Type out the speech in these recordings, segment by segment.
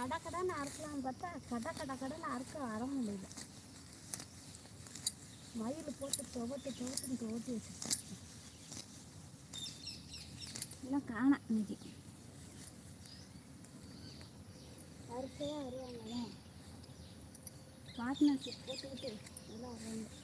கடை கடைன்னு அறுக்கலாம்னு பார்த்தா கடை கடை கடைன்னு அறுக்க வர முடியல. மயில் போட்டு துவட்டு துவத்து துவட்டி வச்சுருக்கேன். எல்லாம் காணா இன்னைக்கு. அறுக்கவே வருவாங்களே பார்ட்னர்ஷிப் போட்டுக்கிட்டு எல்லாம் வருவாங்க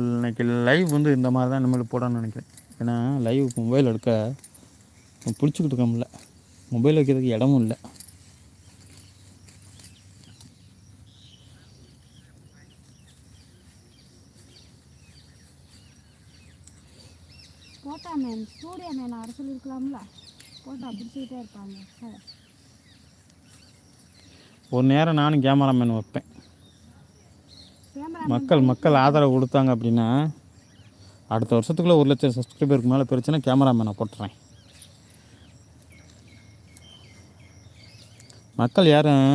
இன்னைக்கு லைவ் வந்து இந்த மாதிரி தான் இனிமேல் போடணும்னு நினைக்கிறேன். ஏன்னா லைவ் மொபைல் எடுக்க பிடிச்சிக்கிட்டு இருக்க முடியல. மொபைல் வைக்கிறதுக்கு இடமும் இல்லை. போட்டா மேன் சூர்யா மேன் வர சொல்லியிருக்கலாம்ல? போட்டா பிடிச்சிக்கிட்டே இருப்பாங்க. சார் ஒரு நேரம் நானும் கேமராமேன் வைப்பேன். மக்கள் மக்கள் ஆதரவு கொடுத்தாங்க அப்படின்னா அடுத்த வருஷத்துக்குள்ளே ஒரு லட்சம் சப்ஸ்கிரைபருக்கு மேலே பிரச்சனை கேமராமேனை போட்டுறேன். மக்கள் யாரும்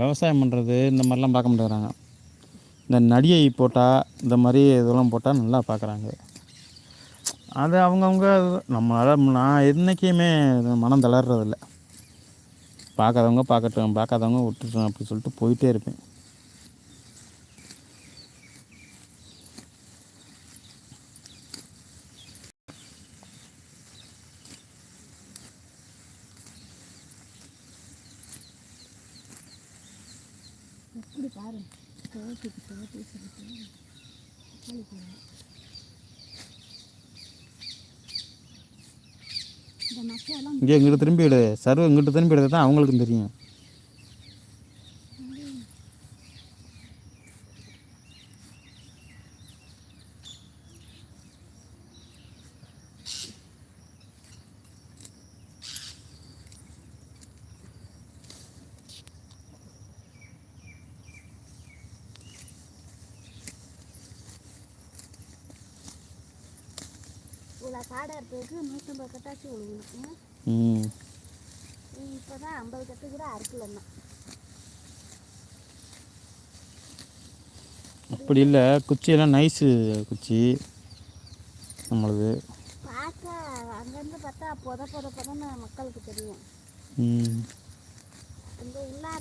விவசாயம் பண்ணுறது இந்த மாதிரிலாம் பார்க்க மாட்டேங்கிறாங்க. இந்த நடிகை போட்டால் இந்த மாதிரி இதெல்லாம் போட்டால் நல்லா பார்க்குறாங்க. அது அவங்கவுங்க நம்மளால் நான் என்றைக்குமே மனம் தளர்றதில்ல. பார்க்காதவங்க பார்க்கட்டும் பார்க்காதவங்க விட்டுட்டோம் அப்படி சொல்லிட்டு போயிட்டே இருப்பேன் எப்படி பாரு துவட்டிக்கு துவட்டி சொல்லிட்டு தக்காளி பழம். இந்த மக்கையெல்லாம் இங்கே இங்கிட்டு திரும்பிடு சர்வ இங்கிட்டு திரும்பிடுறது தான் அவங்களுக்கும் தெரியும். இவ்வளோ காடை இருக்கிறதுக்கு நூற்றம்பது கட்டாச்சு விழுகணும் ம் இப்போ தான் ஐம்பது கட்டு கூட அறுக்கலன்னா அப்படி இல்லை குச்சியெல்லாம் நைஸு குச்சி நம்மளது. பார்க்க அங்கேருந்து பார்த்தா பொத பொத பொதன்னு மக்களுக்கு தெரியும். ம். இந்த உள்ளார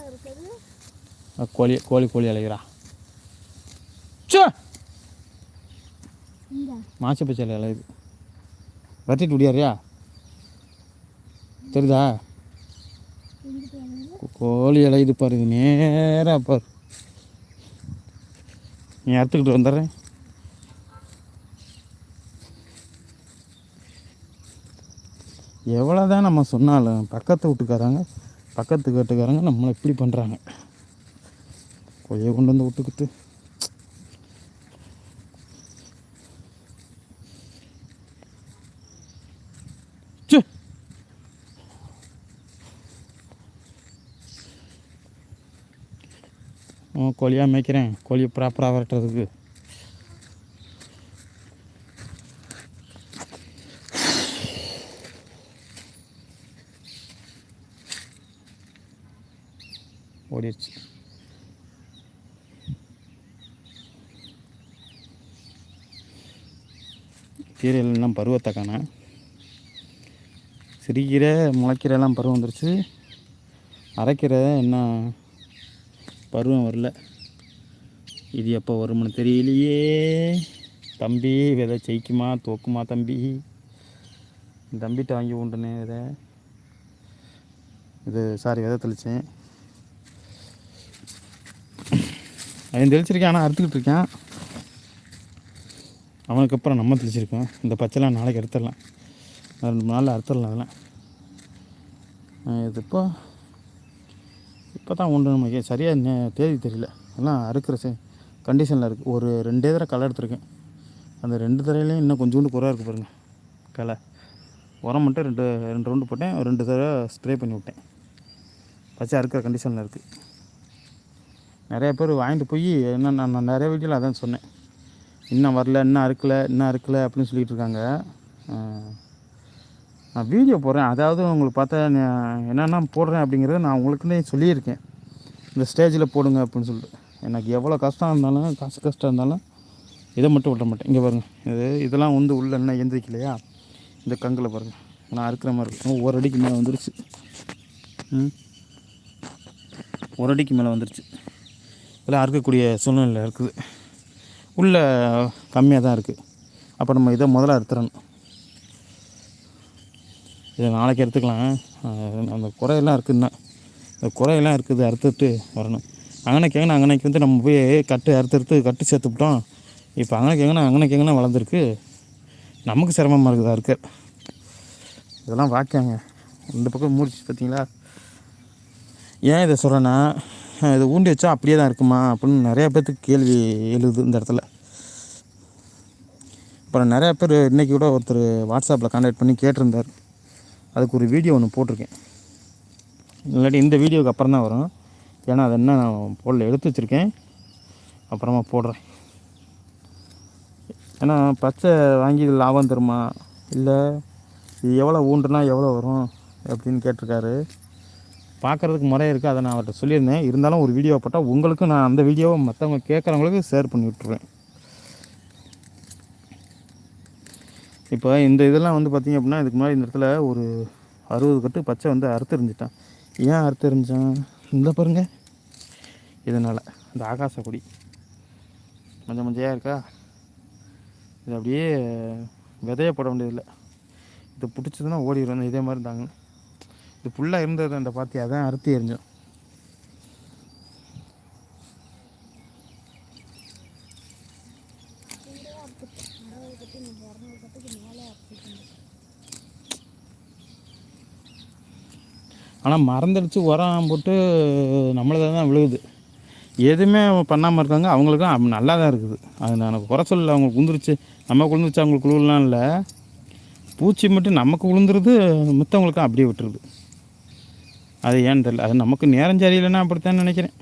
கோழி கோழி கோழி அலைகிறா சோ இந்த. மாசி பச்சை அலையுது. வெட்டிட்டு முடியாரியா தெரியுதா? கோழி அலையுது பாரு இது நேராக பாரு. நீ அறுத்துக்கிட்டு வந்துடுறேன். எவ்வளோ தான் நம்ம சொன்னாலும் பக்கத்து வீட்டுக்காரங்க பக்கத்து கேட்டுக்காரங்க நம்மளை இப்படி பண்ணுறாங்க கொய்யை கொண்டு வந்து விட்டுக்கிட்டு. கோழியாக மேய்க்கிறேன். கோழியை ப்ராப்பராக வரட்டுறதுக்கு ஓடிடுச்சு. கீரையெல்லாம் எல்லாம் பருவத்தை காண. சிறுகீரை முளைக்கீரைலாம் பருவம் வந்துருச்சு. அரைக்கீரை என்ன பருவம் வரல. இது எப்போ வரும்னு தெரியலையே. தம்பி விதை ஜெயிக்குமா தோக்குமா தம்பி? தம்பிகிட்ட வாங்கி உண்டுனே விதை. இது சாரி விதை தெளித்தேன் அவன் தெளிச்சிருக்கேன் ஆனால் அறுத்துக்கிட்டு இருக்கேன். அவனுக்கு அப்புறம் நம்ம தெளிச்சிருக்கோம். இந்த பச்சைலாம் நாளைக்கு எடுத்துடலாம் ரெண்டு மூணு நாளில் அறுத்துடலாம் அதெல்லாம். இது இப்போ இப்போ தான் உண்டு நமக்கு சரியாக தேதி தெரியல. எல்லாம் அறுக்கிற சே கண்டிஷனில் இருக்குது ஒரு ரெண்டே தடவை களை எடுத்திருக்கேன். அந்த ரெண்டு தடவையிலையும் இன்னும் கொஞ்சோண்டு குறை இருக்குது பாருங்கள் களை. உரம் மட்டும் ரெண்டு ரெண்டு ரவுண்டு போட்டேன். ரெண்டு தடவை ஸ்ப்ரே பண்ணி விட்டேன். பச்சை அறுக்கிற கண்டிஷனில் இருக்குது நிறைய பேர் வாங்கிட்டு போய் என்ன நான் நான் நிறைய வீட்டில் அதான் சொன்னேன். இன்னும் வரல இன்னும் அறுக்கல இன்னும் அறுக்கல அப்படின்னு சொல்லிகிட்டு இருக்காங்க. நான் வீடியோ போடுறேன். அதாவது உங்களுக்கு பார்த்தா என்னென்ன போடுறேன் அப்படிங்கிறத நான் உங்களுக்குன்னே சொல்லியிருக்கேன். இந்த ஸ்டேஜில் போடுங்க அப்படின்னு சொல்லிட்டு. எனக்கு எவ்வளோ கஷ்டம் இருந்தாலும் காசு கஷ்டம் இருந்தாலும் இதை மட்டும் விட மாட்டேன். இங்கே பாருங்கள் இது இதெல்லாம் வந்து உள்ள என்ன எந்திரிக்கலையா? இந்த கங்கில் பாருங்கள் நான் அறுக்கிற மாதிரி இருக்கும் ஒரு அடிக்கு மேலே வந்துருச்சு. ஒரு அடிக்கு மேலே வந்துருச்சு. இதெல்லாம் அறுக்கக்கூடிய சூழ்நிலை இருக்குது. உள்ளே கம்மியாக தான் இருக்குது அப்போ நம்ம இதை முதல்ல அறுத்துறணும். இதை நாளைக்கு எடுத்துக்கலாம். அந்த குறையெல்லாம் இருக்குதுன்னா இந்த குறையெல்லாம் இருக்குது அறுத்துட்டு வரணும். அங்கனைக்கு எங்கன்னா அங்கனைக்கு வந்து நம்ம போய் கட்டு அறுத்துறுத்து கட்டு சேர்த்துவிட்டோம் இப்போ அங்கனைக்கு எங்கன்னா அங்கனைக்கு எங்கன்னா வளர்ந்துருக்கு. நமக்கு சிரமமாக இருக்குதா இருக்கு? இதெல்லாம் வாக்கியாங்க. இந்த பக்கம் மூடிச்சு பார்த்தீங்களா ஏன் இதை சொல்கிறேன்னா இதை ஊண்டி வச்சா அப்படியே தான் இருக்குமா அப்படின்னு நிறையா பேர்த்துக்கு கேள்வி எழுது இந்த இடத்துல. அப்புறம் நிறையா பேர் இன்றைக்கி கூட ஒருத்தர் வாட்ஸ்அப்பில் கான்டாக்ட் பண்ணி கேட்டிருந்தார். அதுக்கு ஒரு வீடியோ ஒன்று போட்டிருக்கேன். இல்லாட்டி இந்த வீடியோவுக்கு அப்புறம் தான் வரும். ஏன்னா அது என்ன நான் போடல எடுத்து வச்சுருக்கேன். அப்புறமா போடுறேன். ஏன்னா பச்சை வாங்கி இது லாபம் தருமா? இல்லை இது எவ்வளோ ஊண்டுனா எவ்வளோ வரும் அப்படின்னு கேட்டிருக்காரு. பார்க்குறதுக்கு முறை இருக்குது அதை நான் அவர்கிட்ட சொல்லியிருந்தேன். இருந்தாலும் ஒரு வீடியோ போட்டால் உங்களுக்கும் நான் அந்த வீடியோவை மற்றவங்க கேட்குறவங்களுக்கு ஷேர் பண்ணி விட்டுருவேன். இப்போ இந்த இதெல்லாம் வந்து பார்த்திங்க அப்படின்னா இதுக்கு முன்னாடி இந்த இடத்துல ஒரு அறுபது கட்டு பச்சை வந்து அறுத்தறிஞ்சிட்டான். ஏன் அறுத்தறிஞ்சான்? இந்த பாருங்கள் இதனால் இந்த ஆகாச கொடி. மஞ்சள் மஞ்சையாக இருக்கா? இது அப்படியே விதைய போட வேண்டியதில்லை. இது பிடிச்சதுன்னா ஓடிடும் இதே மாதிரி இருந்தாங்க. இது ஃபுல்லாக இருந்தது அந்த பாத்தி அதான் அறுத்தி எரிஞ்சோம் ஆனால் மறந்துடுச்சு உரம் போட்டு நம்மளதை தான் விழுகுது. எதுவுமே பண்ணாமல் இருக்காங்க அவங்களுக்கும் நல்லா தான் இருக்குது. அது நான் குறை சொல்லல அவங்களுக்கு உந்துருச்சு. நம்ம விழுந்துருச்சு அவங்களுக்கு விழுலாம் இல்லை. பூச்சி மட்டும் நமக்கு விழுந்துருது மித்தவங்களுக்கும் அப்படியே விட்டுருது. அது ஏன்னு தெரியல. அது நமக்கு நேரம் சரியில்லைன்னா அப்படித்தான் நினைக்கிறேன்.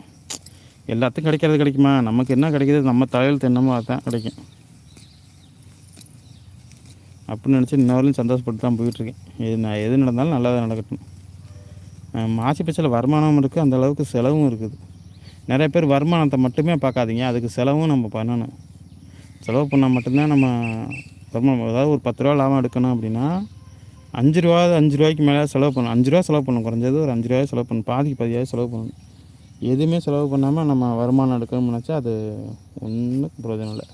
எல்லாத்துக்கும் கிடைக்கிறது கிடைக்குமா? நமக்கு என்ன கிடைக்கிது? நம்ம தலையில் தின்னமோ அதுதான் கிடைக்கும். அப்படின்னு நினச்சி இன்னொருலையும் சந்தோஷப்பட்டு தான் போயிட்டுருக்கேன். எது நான் எது நடந்தாலும் நல்லா தான் நடக்கட்டும். மாசி பச்சில் வருமானம் இருக்குது அந்த அளவுக்கு செலவும் இருக்குது. நிறைய பேர் வருமானத்தை மட்டுமே பார்க்காதீங்க அதுக்கு செலவும் நம்ம பண்ணணும். செலவு பண்ணால் மட்டும்தான் நம்ம வருமானம் அதாவது ஒரு பத்து ரூபா லாபம் எடுக்கணும் அப்படின்னா அஞ்சு ரூபா அஞ்சு ரூபாய்க்கு மேலே செலவு பண்ணணும். அஞ்சு ரூபா செலவு பண்ணணும் குறைஞ்சது ஒரு அஞ்சு ரூபாய் செலவு பண்ணணும். பாதிக்கு பாதியாக செலவு பண்ணணும். எதுவுமே செலவு பண்ணாமல் நம்ம வருமானம் எடுக்கணும்னு நினச்சா அது ஒன்றும் பிரயோஜனம் இல்லை.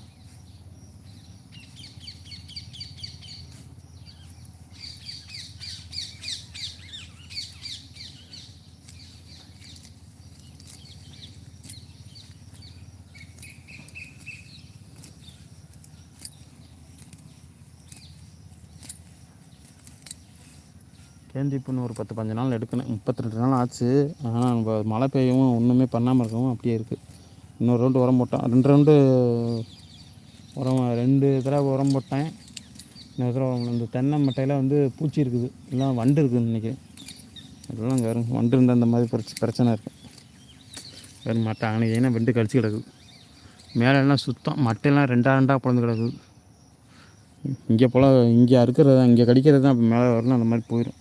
கேந்தி ஒரு பத்து பஞ்சு நாள் எடுக்கணும். முப்பத்தி ரெண்டு நாள் ஆச்சு. ஆனால் நம்ம மழை பெய்யவும் ஒன்றுமே பண்ணாமல் இருக்கவும் அப்படியே இருக்குது இன்னொரு ரவுண்டு உரம் போட்டேன் ரெண்டு ரவுண்டு உரம் ரெண்டு தடவை உரம் போட்டேன். இன்னொரு தடவை உரம் இந்த தென்னை மட்டையில் வந்து பூச்சி இருக்குது. எல்லாம் வண்டு இருக்குதுன்னு நினைக்கிறேன். அதெல்லாம் அங்கே வரும் வண்டு இருந்தால் அந்த மாதிரி பிரச்ச பிரச்சனை இருக்குது வேறு மட்டை அங்கே ஏன்னா வெண்டு கழிச்சு கிடக்குது மேலெல்லாம் சுத்தம். மட்டையெல்லாம் ரெண்டா ரெண்டாக பிறந்து கிடக்குது இங்கே போல் இங்கே அறுக்கிறது தான் இங்கே கடிக்கிறது தான். இப்போ மேலே வரணும். அந்த மாதிரி போயிடும்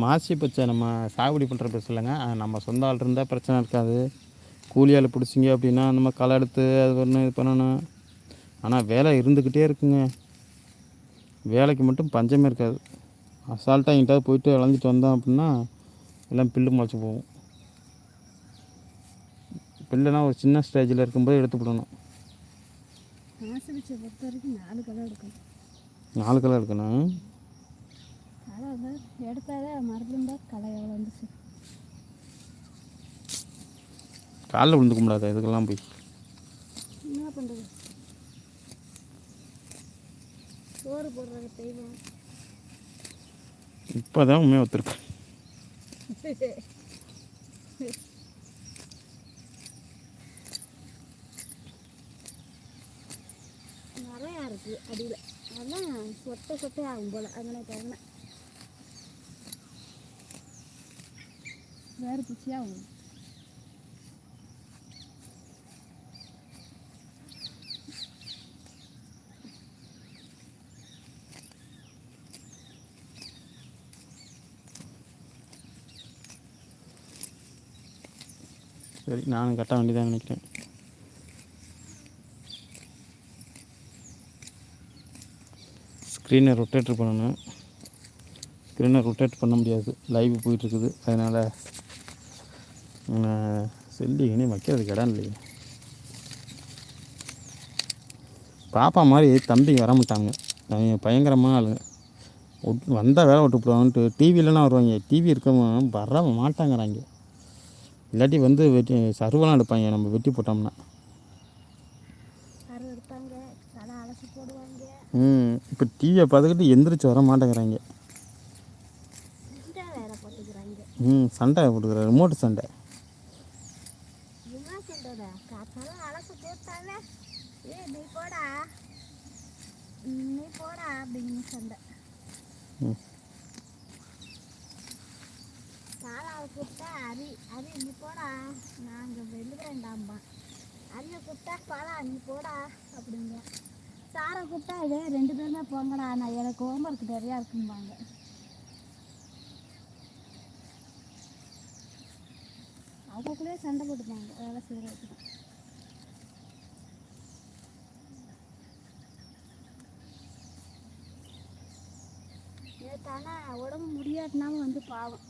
மாசி பச்சை நம்ம சாகுபடி பண்ணுற பிரச்சனை இல்லைங்க நம்ம சொந்த ஆள் இருந்தால் பிரச்சனை இருக்காது. கூலி ஆள் பிடிச்சிங்க அப்படின்னா நம்ம களை எடுத்து அது பண்ணணும் இது பண்ணணும் ஆனால் வேலை இருந்துக்கிட்டே இருக்குங்க. வேலைக்கு மட்டும் பஞ்சமே இருக்காது. அசால்ட்டாக எங்கிட்டாவது போயிட்டு விளைஞ்சிட்டு வந்தோம் அப்படின்னா எல்லாம் பில்லு முளைச்சி போகும். பில்லுனா ஒரு சின்ன ஸ்டேஜில் இருக்கும்போது எடுத்து விடணும் நாலு களை எடுக்கணும். வந்து எடுத்தாலே மறுபடியும் தான் களை எவ்வளோ வந்துச்சு? காலில் விழுந்து கும்பிடாத இதுக்கெல்லாம் போய். என்ன பண்ணுறது சோறு போடுறது தெய்வம். இப்போ தான் உண்மையாக ஒத்துருக்கு நிறையா இருக்குது அடியில். அதான் சொட்டை சொட்டை ஆகும் போல். அதனால தரல வேறு பிச்சியாகும் சரி நானும் கட்ட வேண்டியதாக நினைக்கிறேன். ஸ்க்ரீனை ரொட்டேட்ரு பண்ணணும். ஸ்க்ரீனை ரொட்டேட் பண்ண முடியாது. லைவ் போயிட்டுருக்குது அதனால் செல்லி இனி வைக்கிறதுக்கு இடம் இல்லையே. பாப்பா மாதிரி தம்பி வர மாட்டாங்க. அவங்க பயங்கரமான ஆளுங்க வந்தால் வேலை விட்டுவிடுவான்ட்டு டிவிலலாம் வருவாங்க. டிவி இருக்கவங்க வர மாட்டாங்கிறாங்க. இல்லாட்டி வந்து வெட்டி சருவெல்லாம் எடுப்பாங்க. நம்ம வெட்டி போட்டோம்னா. ம் இப்போ டிவியை பார்த்துக்கிட்டு எந்திரிச்சு வர மாட்டேங்கிறாங்க. போட்டுக்கிறாங்க. ம் சண்டை போட்டுக்கிற ரிமோட் சண்டை என்ன சொல்கிறத தலை அலசி போட்டாலே ஏ நீ போடா. நீ போடா அப்படின்னு சண்டை ம். தாளாவை கூப்பிட்டா அரி அரி நீ போடா. நாங்கள் வெளிவேண்டாம்பா அரியை கூப்பிட்டா பாலா நீ போடா அப்படிங்க சாரை கூப்பிட்டா இதே ரெண்டு பேருமே போங்கடா. நான் எனக்கு ஹோம்ஒர்க் நிறையா இருக்கும்பாங்க. அவங்களுக்குள்ளேயே சண்டை போட்டுப்பாங்க வேலை செய்கிறதுக்கு நேற்றானா உடம்பு முடியாட்டினாலும் வந்து பாவம்.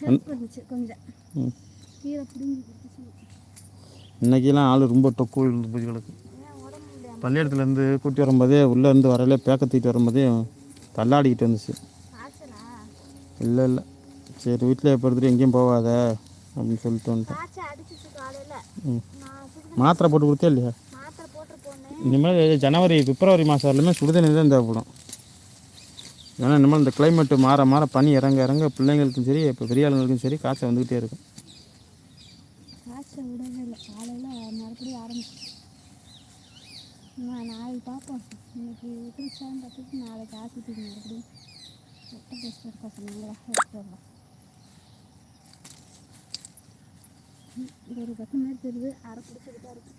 ஹெல்ப் கொஞ்சம். பிடிங்கி இன்னைக்கெல்லாம் ஆள் ரொம்ப டொக்கு முடியாம? பள்ளியிடத்துலேருந்து கூட்டி வரும்போதே உள்ளே இருந்து வரல பேக்க தூக்கிட்டு வரும்போதே தள்ளாடிக்கிட்டு வந்துச்சு இல்லை இல்லை. சரி வீட்டில் படுத்துட்டு எங்கேயும் போகாத அப்படின்னு சொல்லிட்டு வந்துட்டேன். ம். மாத்திரை போட்டு கொடுத்தே இல்லையா? இனிமேல் ஜனவரி பிப்ரவரி மாதம் வரலுமே சுடுதண்ணி தான் தேவைப்படும். ஏன்னா இனிமேல் இந்த கிளைமேட்டு மாற மாற பனி இறங்க இறங்க பிள்ளைங்களுக்கும் சரி இப்போ பெரிய ஆளுங்களுக்கும் சரி காய்ச்சல் வந்துக்கிட்டே இருக்கும். காய்ச்சல் விடவே இல்லை. காலையில் மறுபடியும் ஆரம்பிச்சு நாளைக்கு பார்ப்போம். இன்னைக்கு விட்டுருச்சான்னு பார்த்துட்டு நாளைக்கு ஆசிட்டுக்கு மறுபடியும் ரத்த டெஸ்ட் எடுக்க சொன்னாங்களா? எடுத்து வரலாம் இது ஒரு பக்கம் மாதிரி தெரியுது அரை பிடிச்சிட்டு தான் இருக்கு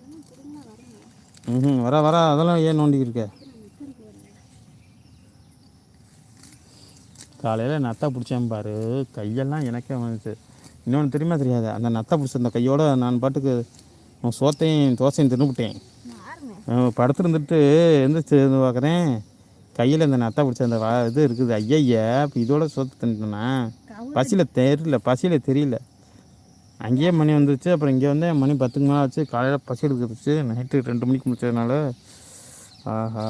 இன்னும் திரும்ப வரணும் ம் வர வர அதெல்லாம் ஏன் நோண்டிக்கிட்டு இருக்க? காலையில் நத்தை பிடிச்சேன் பாரு. கையெல்லாம் எனக்கே வந்துச்சு. இன்னொன்று தெரியுமா தெரியாது? அந்த நத்தை பிடிச்ச அந்த கையோட நான் பாட்டுக்கு நான் சோத்தையும் தோசையும் தின்னுபிட்டேன் படுத்துருந்துட்டு எந்திரிச்சு இருந்து பார்க்குறேன். கையில் இந்த நத்தை பிடிச்ச அந்த வா இது இருக்குது. ஐயய்யா இப்போ இதோட சோத்து தின்ட்டேனா கவு பசியில் தெரியல பசியில் தெரியல. அங்கேயே மணி வந்துருச்சு. அப்புறம் இங்கே வந்து மணி பத்துக்கு மேலே ஆச்சு. காலையில் பசி எடுத்துருச்சு நைட்டு ரெண்டு மணிக்கு முடிச்சதுனால ஆஹா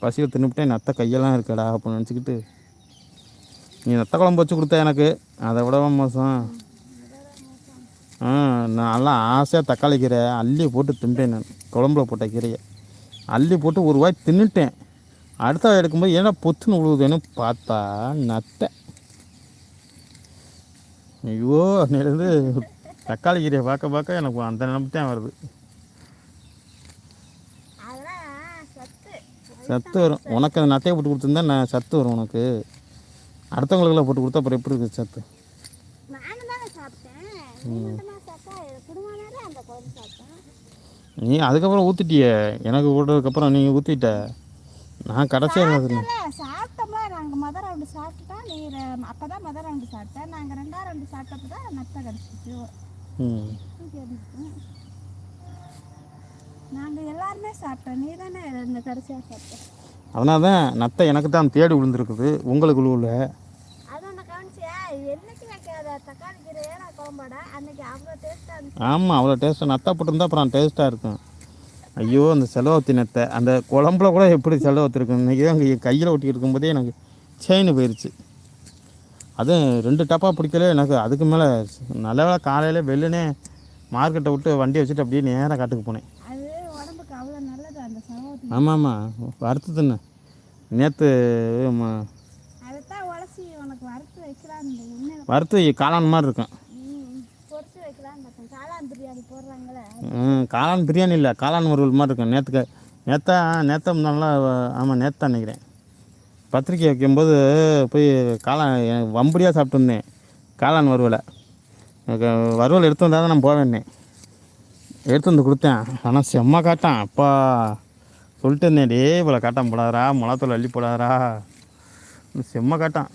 பசியில் தின்னுபிட்டேன். நத்தை கையெல்லாம் இருக்கடா அப்படின்னு நினச்சிக்கிட்டு. நீ நத்த குழம்பு வச்சு கொடுத்த எனக்கு. அதை விடவா மோசம். ஆ நான்லாம் ஆசையாக தக்காளி கீரை அள்ளி போட்டு தின்ட்டேன் நான். குழம்புல போட்ட கீரையை. அள்ளி போட்டு ஒரு வாய் தின்னுட்டேன். அடுத்த வாய் எடுக்கும்போது ஏன்னா பொத்துன்னு விழுவுதுன்னு பார்த்தா நத்தை ஐயோ அன்னையிலேருந்து தக்காளி கீரையை பார்க்க பார்க்க எனக்கு அந்த நினைப்பு தான் வருது. சத்து வரும். உனக்கு அந்த நத்தையை போட்டு கொடுத்துருந்தா நான் சத்து வரும் உனக்கு. அடுத்தவங்களுக்கெல்லாம் போட்டு கொடுத்தா அப்புறம் எப்படி இருக்குது சத்து? நீ அதுக்கப்புறம் ஊற்றிட்டியே எனக்கு விடுறதுக்கப்புறம் நீங்கள் ஊற்றிட்ட நான் கடைசியாக இருந்தது இல்ல, சாப்பிட்டோம்ல நாங்கள் மொதல் ரவுண்டு நீ அப்போ தான் மொதல் ரவுண்டு சாப்பிட்டேன் நாங்கள் ரெண்டாவது ரவுண்டு சாப்பிட்டப்போ தான் நத்தை கிடச்சிச்சு. நாங்கள் எல்லாருமே சாப்பிட்டோம். நீ தானே இந்த கடைசியாக சாப்பிட்டேன் அதனால தான் நத்தை எனக்கு தான் தேடி விழுந்திருக்குது. உங்களுக்கு உள்ள. ஆமாம் அவ்வளோ டேஸ்ட்டாக நத்தை போட்டிருந்தா அப்புறம் டேஸ்ட்டாக இருக்கும் ஐயோ அந்த செலவத்தி நத்தை. அந்த குழம்புல கூட எப்படி செலவத்திருக்கும் இன்றைக்கி தான் அங்கே கையில் ஒட்டி இருக்கும்போதே எனக்கு செயின் போயிடுச்சு அதுவும் ரெண்டு டப்பா பிடிக்கல. எனக்கு அதுக்கு மேலே நல்ல வேளை காலையில் வெள்ளுனே மார்க்கெட்டை விட்டு வண்டியை வச்சுட்டு அப்படியே நேராக காட்டுக்கு போனேன். ஆமாம் ஆமாம் வறுத்து தின்னு. நேற்று வறுத்து காளான் மாதிரி இருக்கும். ம், காளான் பிரியாணி இல்லை. காளான் வறுவல் மாதிரி இருக்கும். நேற்றுக்கு நேத்தா நேத்த நல்லா ஆமாம் நேத்தான் நினைக்கிறேன். பத்திரிக்கை வைக்கும்போது போய் காளான் வம்படியாக சாப்பிட்டுருந்தேன். காளான் வறுவலை. எனக்கு வறுவல் எடுத்து வந்தால் தான் நான் போவேன்னே. எடுத்து வந்து கொடுத்தேன். ஆனால் செம்ம காட்டான். அப்பா சொல்லிட்டு இருந்தேன் டே இவ்வளோ காட்டான் போடாதரா மிளகாத்தூள் அள்ளி போடாதரா செம்ம காட்டான்.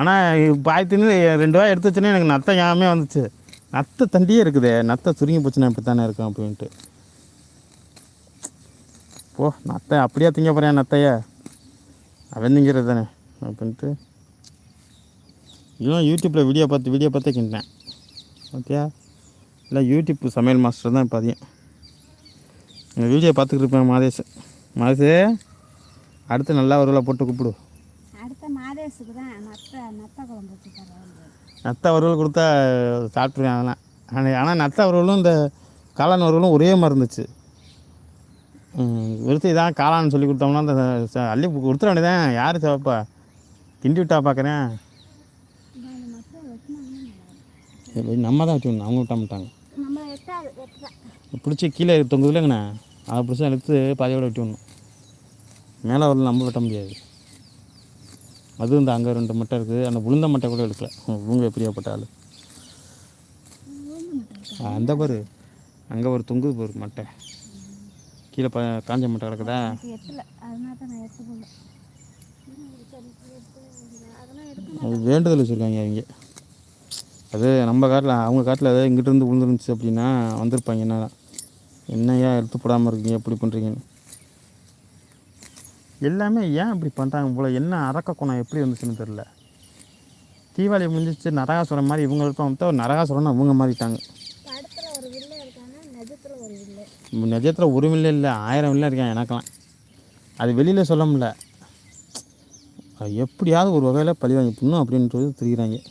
ஆனால் பாய் ரெண்டு ரூபா எடுத்து வச்சோன்னே எனக்கு நத்தை ஞாபகமே வந்துச்சு. நத்தை தண்டியே இருக்குதே நத்தை சுருங்கி போச்சுன்னா இப்படி தானே இருக்கும் அப்படின்ட்டு. போ நத்தை அப்படியே திங்க போகிறேன் நத்தையை. அவன் திங்கிறது தானே அப்படின்ட்டு இவன் யூடியூப்பில் வீடியோ பார்த்து வீடியோ பார்த்தே கிண்டேன். ஓகே இல்லை யூடியூப் சமையல் மாஸ்டர் தான் இப்போ அதிகம். இந்த வீடியோ பார்த்துக்கிட்டு இருப்பேன் மாதேஷ். மாதேஷே அடுத்து நல்லா ஒரு போட்டு கூப்பிடு. அடுத்த மாதேஷுக்கு தான் நத்த குழம்பு நத்த வறுவல் கொடுத்தா சாப்பிட்ருவேன் அதெல்லாம். ஆனால் ஆனால் நத்த வறுவலும் இந்த காளான் வறுவலும் ஒரே மாதிரி இருந்துச்சு. விருத்தி தான் காளான் சொல்லி கொடுத்தோம்னா அந்த ச- அள்ளி கொடுத்துட வேண்டியதான் யார் சிவப்பா? கிண்டி விட்டா பார்க்குறேன். நம்ம தான் வச்சுக்கணும். அவங்க விட்ட மாட்டாங்க. பிடிச்சி கீழே தொங்குதுலங்கண்ணா அதை பிடிச்சி எடுத்து பாதியோட விட்டு விடணும் மேலே வரல நம்ம வெட்ட முடியாது. அதுவும் இந்த அங்கே ரெண்டு மட்டை இருக்குது அந்த உளுந்த மட்டை கூட எடுக்கல. இவங்க எப்படியாப்பட்ட ஆள்? அந்த பாரு. அங்கே ஒரு தொங்குது பாரு மட்டை. கீழே ப காஞ்ச மட்டை கிடக்குதா? அது வேண்டுதல் வச்சுருக்காங்க அவங்க அது நம்ம காட்டில் அவங்க காட்டில் ஏதாவது இங்கிட்ட இருந்து விழுந்துருந்துச்சு அப்படின்னா வந்திருப்பாங்க என்ன என்னையா எடுத்து போடாமல் இருக்கீங்க எப்படி பண்ணுறீங்கன்னு எல்லாமே ஏன் இப்படி பண்ணுறாங்க போல் என்ன அரக்க குணம்? எப்படி வந்துச்சுன்னு தெரில தீபாவளி முடிஞ்சிச்சு நரகாசுரம் மாதிரி இவங்க இருப்பாங்க நரகாசுரம்னு அவங்க மாறிட்டாங்க படத்தில் ஒரு வில்லை இருக்காங்க நிஜத்தில் ஒரு வில்லை நிஜத்தில் ஒரு மில்ல இல்லை ஆயிரம் மில்ல இருக்கேன் எனக்கெல்லாம். அது வெளியில் சொல்ல முடியல. அது எப்படியாவது ஒரு வகையில் பழி வாங்கி புண்ணும் அப்படின்றது தெரியுறாங்க.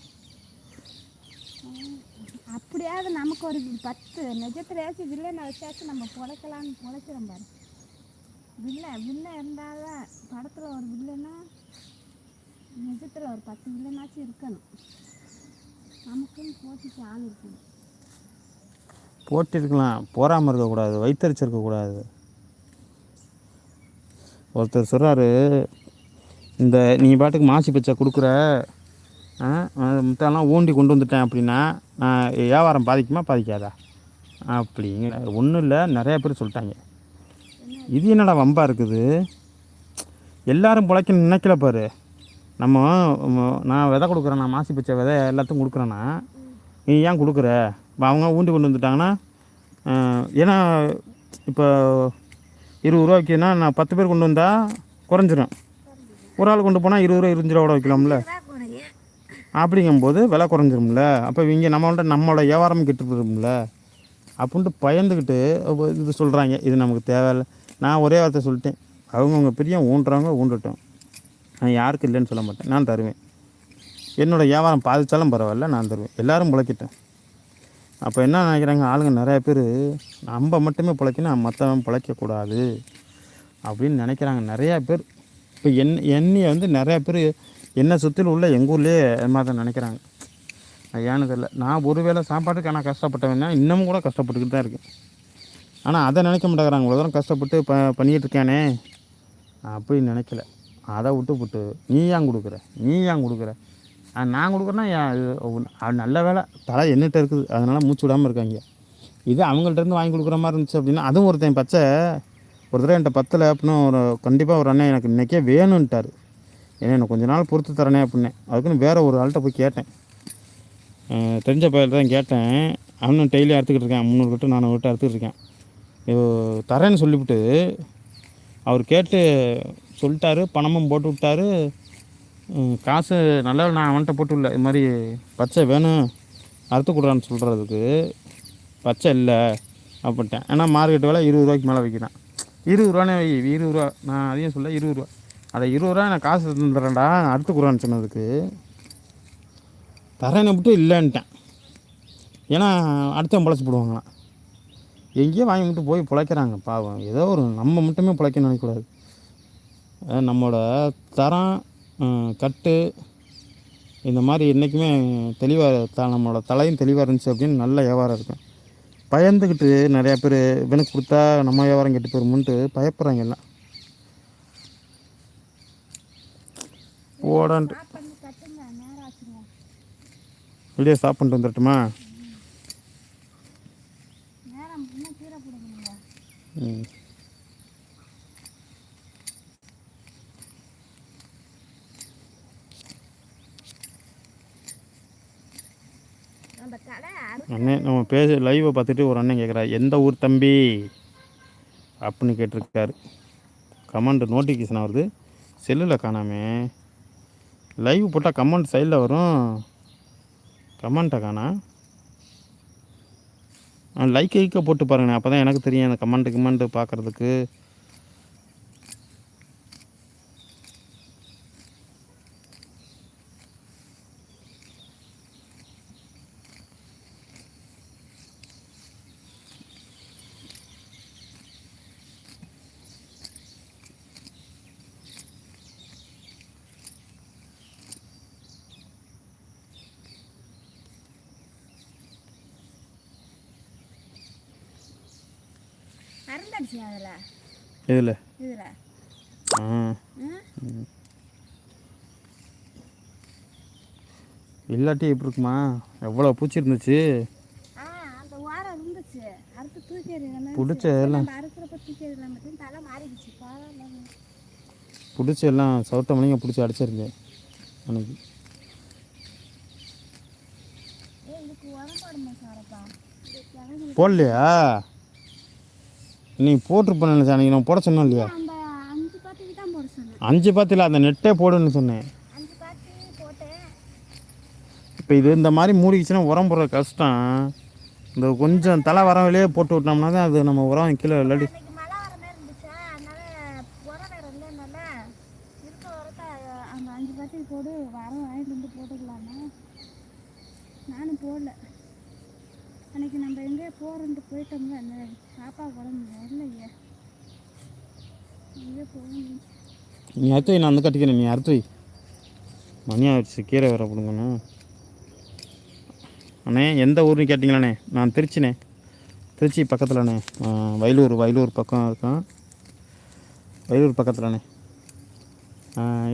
அப்படியாவது நமக்கு ஒரு பத்து நிஜத்துலையாச்சும் வில்லனை வச்சாச்சும் நம்ம பிழைக்கலான்னு பிழைக்கிறோம் பாரு. வில்ல வில்ல இருந்தால்தான் படத்தில் ஒரு வில்லனா நிஜத்தில் ஒரு பத்து வில்லனாச்சும் இருக்கணும். நமக்குன்னு போட்டிக்கு ஆள் இருக்கணும். போட்டிருக்கலாம். போகாமல் இருக்கக்கூடாது. வைத்தறிச்சு இருக்கக்கூடாது ஒருத்தர் சொல்கிறாரு இந்த நீ பாட்டுக்கு மாசி பச்சை கொடுக்குற முத்தெல்லாம் ஊண்டி கொண்டு வந்துட்டேன் அப்படின்னா நான் வியாபாரம் பாதிக்குமா பாதிக்காதா? அப்படிங்கிற ஒன்றும் இல்லை நிறையா பேர் சொல்லிட்டாங்க. இது என்னடா வம்பா இருக்குது? எல்லோரும் பிழைக்க நினைக்கல பாரு. நம்ம நான் விதை கொடுக்குறேன் நான் மாசி பச்சை விதை எல்லாத்துக்கும் கொடுக்குறேன்னா நீ ஏன் கொடுக்குற? இப்போ அவங்க ஊண்டி கொண்டு வந்துட்டாங்கன்னா ஏன்னா இப்போ இருபது ரூபா விற்கிதுன்னா நான் பத்து பேர் கொண்டு வந்தால் குறைஞ்சிரும். ஒரு ஆள் கொண்டு போனால் இருபது ரூபா இருபத்தஞ்சு ரூபா கூட வைக்கலாம்ல? அப்படிங்கும்போது விலை குறைஞ்சிரும்ல. அப்போ இங்கே நம்மள்ட்ட நம்மளோட வியாபாரம் கெட்டு போயிரும்ல அப்படின்ட்டு பயந்துக்கிட்டு இது சொல்கிறாங்க இது நமக்கு தேவையில்லை. நான் ஒரே வார்த்தை சொல்லிட்டேன். அவங்கவுங்க பெரிய ஊண்டுறவங்க ஊண்டுட்டோம் நான் யாருக்கு இல்லைன்னு சொல்ல மாட்டேன். நான் தருவேன். என்னோடய வியாபாரம் பாதித்தாலும் பரவாயில்ல நான் தருவேன். எல்லோரும் முளைக்கிட்டேன் அப்போ என்ன நினைக்கிறாங்க? ஆளுங்க நிறையா பேர் நம்ம மட்டுமே பிழைக்கணும் மற்றவன் பிழைக்கக்கூடாது அப்படின்னு நினைக்கிறாங்க. நிறையா பேர் இப்போ என் என்னையை வந்து நிறையா பேர் என்னை சுற்றிலும் உள்ள எங்கள் ஊர்லேயே அது மாதிரி தான் நினைக்கிறாங்க. ஏன்னு தெரியல. நான் ஒரு வேளை சாப்பாட்டுக்கு ஆனால் கஷ்டப்பட்டவன் இன்னமும் கூட கஷ்டப்பட்டுக்கிட்டு தான் இருக்கேன். ஆனால் அதை நினைக்க மாட்டேங்கிறாங்க. இவ்வளோ தூரம் கஷ்டப்பட்டு ப பண்ணிகிட்டு இருக்கானே அப்படின்னு நினைக்கல. அதை விட்டு போட்டு நீ ஏன் கொடுக்குற? நீ ஏன் கொடுக்குற? நான் கொடுக்குறேன்னா அது நல்ல வேலை. தலை என்னிட்ட இருக்குது. அதனால் மூச்சு விடாமல் இருக்காங்க. இது அவங்கள்ட்ட இருந்து வாங்கி கொடுக்குற மாதிரி இருந்துச்சு அப்படின்னா அதுவும் ஒருத்தன் பச்சை. ஒரு தடவை என்கிட்ட பத்தில் அப்படின்னு ஒரு கண்டிப்பாக ஒரு அண்ணன் எனக்கு இன்றைக்கே வேணும்ன்ட்டார் ஏன்னா எனக்கு கொஞ்ச நாள் பொறுத்து தரேனே அப்படின்னேன். அதுக்குன்னு வேறு ஒரு ஆள்கிட்ட போய் கேட்டேன். தெரிஞ்ச பையன் தான் கேட்டேன். அவனும் டெய்லி அறுத்துக்கிட்டு இருக்கேன். முந்நூறு கிட்ட நானூறு கிட்ட அறுத்துக்கிட்டு இருக்கேன். தரேன்னு சொல்லிவிட்டு அவர் கேட்டு சொல்லிட்டாரு. பணமும் போட்டு விட்டாரு. காசு நல்லா நான் அவன்கிட்ட போட்டு இல்லை இது மாதிரி பச்சை வேணும் அறுத்து கொடுறான்னு சொல்கிறதுக்கு பச்சை இல்லை அப்படின்ட்டேன். ஏன்னா மார்க்கெட் விலை இருபது ரூபாய்க்கு மேலே விற்கிறான். இருபது ரூபானே வை இருபது ரூபா. நான் அதையும் சொல்ல இருபது ரூபா. அதை இருபது ரூபா நான் காசு தந்துடுறேன்டா அறுத்து கொடுறான்னு சொன்னதுக்கு தரேனை மட்டும் இல்லைன்ட்டேன். ஏன்னா அடுத்தவன் பொழைச்சி போடுவாங்களாம். எங்கேயோ வாங்கி மட்டும் போய் பிழைக்கிறாங்க பாவம். ஏதோ ஒரு நம்ம மட்டுமே பிழைக்கணும்னு நினைக்கக்கூடாது. நம்மளோட தரம் கட்டு இந்த மாதிரி என்றைக்குமே தெளிவாக த நம்மளோட தலையும் தெளிவாக இருந்துச்சு அப்படின்னு நல்ல வியாபாரம் இருக்கும் பயந்துக்கிட்டு நிறையா பேர் இவனுக்கு கொடுத்தா நம்ம வியாபாரம் கெட்டு போயிருமுன்ட்டு பயப்படுறாங்க எல்லாம். ஓடான்ட்டு வெளியே ஸ்டாப் பண்ணிட்டு வந்துடட்டுமா ம் அந்த கடை அரு அண்ணன் நம்ம பேச லைவை பார்த்துட்டு ஒரு அண்ணன் கேட்குறா எந்த ஊர் தம்பி? அப்படின்னு கேட்டிருக்காரு. கமெண்ட் நோட்டிஃபிகேஷன் வருது. செல்லில் காணாமே. லைவ் போட்டால் கமெண்ட் சைடில் வரும். கமெண்ட்டை காணா. லைக் லைக்க போட்டு பாருங்கண்ணே. அப்போ தான் எனக்கு தெரியும் அந்த கமெண்ட் கமெண்ட் பார்க்குறதுக்கு. அருந்தடிச்சு அதில்? இதில் இதில். ஆ. ம். இல்லாட்டி எப்படி இருக்குமா? எவ்வளோ பூச்சி இருந்துச்சு. பிடிச்ச எல்லாம் பிடிச்சி எல்லாம் சவுட்ட மணிங்க பிடிச்சி அடிச்சிருந்தேன் கிழங்கு. போடலையா? நீ போட்டிருப்பேன்னு நினச்சா அன்றைக்கி நான் போட சொன்னோம் இல்லையா? அஞ்சு பாத்தியில் அந்த நெட்டே போடுன்னு சொன்னேன். இப்போ இது இந்த மாதிரி மூடிக்கிச்சுன்னா உரம் போடுற கஷ்டம். இந்த கொஞ்சம் தலை வரவிலே போட்டு விட்டோம்னா தான் அது நம்ம உரம் கீழே இல்லாட்டி அன்னைக்கு மழை வர மாதிரி இருந்துச்சா அதனால உரம் வேற இல்லைனால இருக்க உரத்தை அந்த அஞ்சு பாத்துக்கு போடு வரம் வாங்கிட்டு வந்து போட்டுக்கலாமா நானும் போடல அன்னைக்கு நம்ம எங்கேயோ போகிறோன்ட்டு போயிட்டோம்ல அந்த சாப்பா குழம்பு இல்லையே எங்கே போகணும் நீ நான் வந்து கட்டிக்கிறேன் நீ அறுத்து மணி ஆயிடுச்சு கீரை வேற கொடுங்கண்ணா அண்ணே எந்த ஊர்னு கேட்டிங்களாண்ணே? நான் திருச்சிண்ணே. திருச்சி பக்கத்தில்ண்ணே. வயலூர் வயலூர் பக்கம் இருக்கேன் வயலூர் பக்கத்தில்ண்ணே.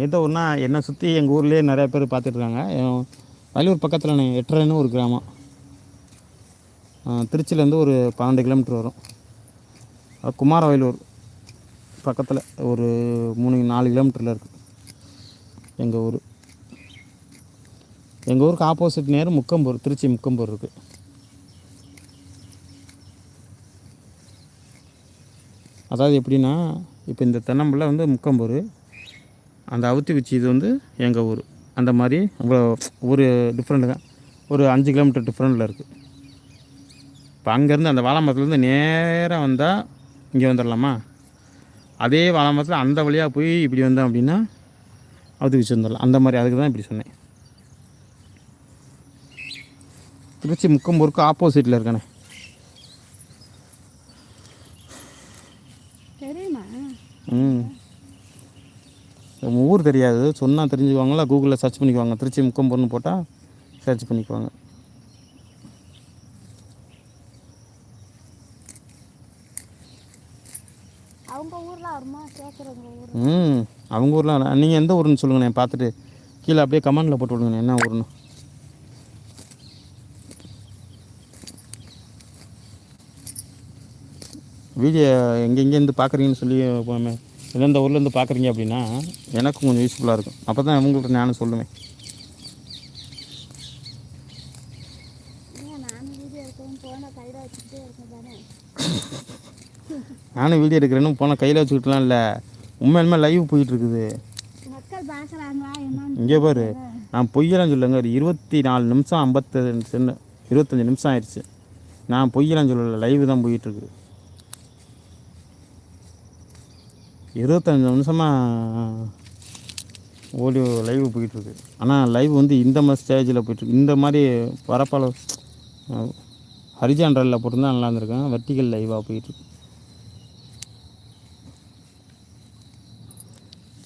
எந்த ஊர்னா என்னை சுற்றி எங்கள் ஊர்லேயே நிறையா பேர் பார்த்துட்ருக்காங்க. வயலூர் பக்கத்தில்ண்ணே எட்டரைன்னு ஒரு கிராமம். திருச்சியிலேருந்து ஒரு பன்னெண்டு கிலோமீட்டர் வரும். குமார வயலூர் பக்கத்தில் ஒரு மூணு நாலு கிலோமீட்டரில் இருக்குது எங்கள் ஊர். எங்கள் ஊருக்கு ஆப்போசிட் நேரம் முக்கம்பூர் திருச்சி முக்கம்பூர் இருக்குது அதாவது எப்படின்னா இப்போ இந்த தென்னம்பிள்ளை வந்து முக்கம்பூர். அந்த அவுத்தி வச்சு இது வந்து எங்கள் ஊர். அந்த மாதிரி அவ்வளோ ஒரு டிஃப்ரெண்ட் தான். ஒரு அஞ்சு கிலோமீட்டர் டிஃப்ரெண்ட்டில் இருக்குது இப்போ அங்கேருந்து அந்த வாழை மரத்துலேருந்து நேராக வந்தால் இங்கே வந்துடலாமா அதே வாழை மரத்தில் அந்த வழியாக போய் இப்படி வந்தோம் அப்படின்னா அவுத்தி குச்சி வந்துடலாம். அந்த மாதிரி அதுக்கு தான் இப்படி சொன்னேன். திருச்சி முக்கம்பூருக்கு ஆப்போசிட்டில் இருக்கானே. ம். ஊர் தெரியாது. சொன்னால் தெரிஞ்சுக்குவாங்களா? கூகுளில் சர்ச் பண்ணிக்குவாங்க. திருச்சி முக்கம்பூர்னு போட்டால் சர்ச் பண்ணிக்குவாங்க அவங்க ஊரில் வருமா கேட்குறவங்க ஊர் ம் அவங்க ஊரில் நீங்கள் எந்த ஊருன்னு சொல்லுங்கண்ணே பார்த்துட்டு கீழே அப்படியே கமெண்டில் போட்டு விடுங்கண்ணே என்ன ஊருன்னு. வீடியோ எங்கெங்கேருந்து பார்க்குறீங்கன்னு சொல்லி போமே எந்தெந்த ஊர்லேருந்து பார்க்குறீங்க அப்படின்னா எனக்கும் கொஞ்சம் யூஸ்ஃபுல்லாக இருக்கும். அப்போ தான் உங்கள்கிட்ட நானும் சொல்லுவேன் ஏங்க நானும் வீடியோ எடுக்கவும் போன கையில் வச்சுக்கிட்டே இருக்கேன் தானே நானும் வீடியோ எடுக்கிறேன்னு போனால் கையில் வச்சுக்கிட்டுலாம் இல்லை உண்மையிலுமே லைவ் போயிட்டு இருக்குது மக்கள் பார்க்குறாங்களா? என்னன்னு இங்கே பாரு. நான் பொய்யலாம் சொல்லுங்க ஒரு இருபத்தி நாலு நிமிஷம் ஐம்பத்தஞ்சு சென்னு இருபத்தஞ்சி நிமிஷம் ஆயிடுச்சு. நான் பொய்யலாம் சொல்லலை. லைவ் தான் போயிட்டுருக்கு. இருபத்தஞ்சி நிமிஷமாக ஓடியோ லைவ் போயிட்டுருக்கு. ஆனால் லைவ் வந்து இந்த மாதிரி ஸ்டேஜில் போயிட்டுருக்கு. இந்த மாதிரி பரப்பால ஹரிஜான்டரில் போட்டிருந்தா நல்லா இருந்திருக்கும். வெர்டிக்கல் லைவாக போயிட்டுருக்கு.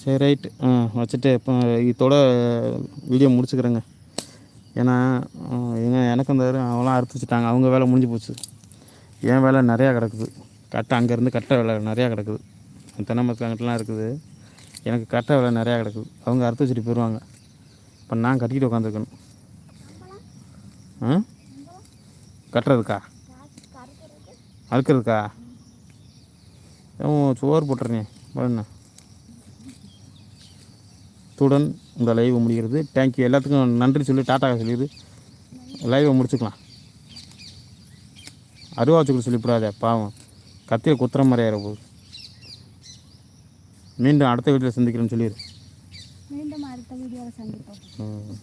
சரி ரைட்டு ஆ வச்சுட்டு இப்போ இதோட வீடியோ முடிச்சுக்கிறேங்க. ஏன்னா எங்க எனக்கு அந்த அவங்களாம் அறுத்து வச்சுட்டாங்க. அவங்க வேலை முடிஞ்சு போச்சு. என் வேலை நிறையா கிடக்குது. கட்டை அங்கேருந்து கட்டை வேலை நிறையா கிடக்குது. தென்னை மரத்துலாம் இருக்குது. எனக்கு கட்டை வேலை நிறையா கிடக்குது. அவங்க அறுத்து வச்சுட்டு போயிடுவாங்க. இப்போ நான் கட்டிக்கிட்டு உட்காந்துருக்கணும் ஆ? கட்டுறதுக்கா? அறுக்கிறதுக்கா? சோறு போட்டுறேன் என்ன இத்துடன் இந்த லைவ் முடிகிறது. தேங்க்யூ எல்லாத்துக்கும் நன்றி சொல்லி டாட்டா சொல்லிடு லைவை முடிச்சுக்கலாம். அருவா வச்சுக்கிட்டு சொல்லிவிடாதே பாவம். கத்தியை குத்துற மாதிரி ஆயிர போகுது. மீண்டும் அடுத்த வீட்டில் சந்திக்கிறேன்னு சொல்லிடு. மீண்டும் அடுத்த வீடியோவில் சந்திப்போம். ம்.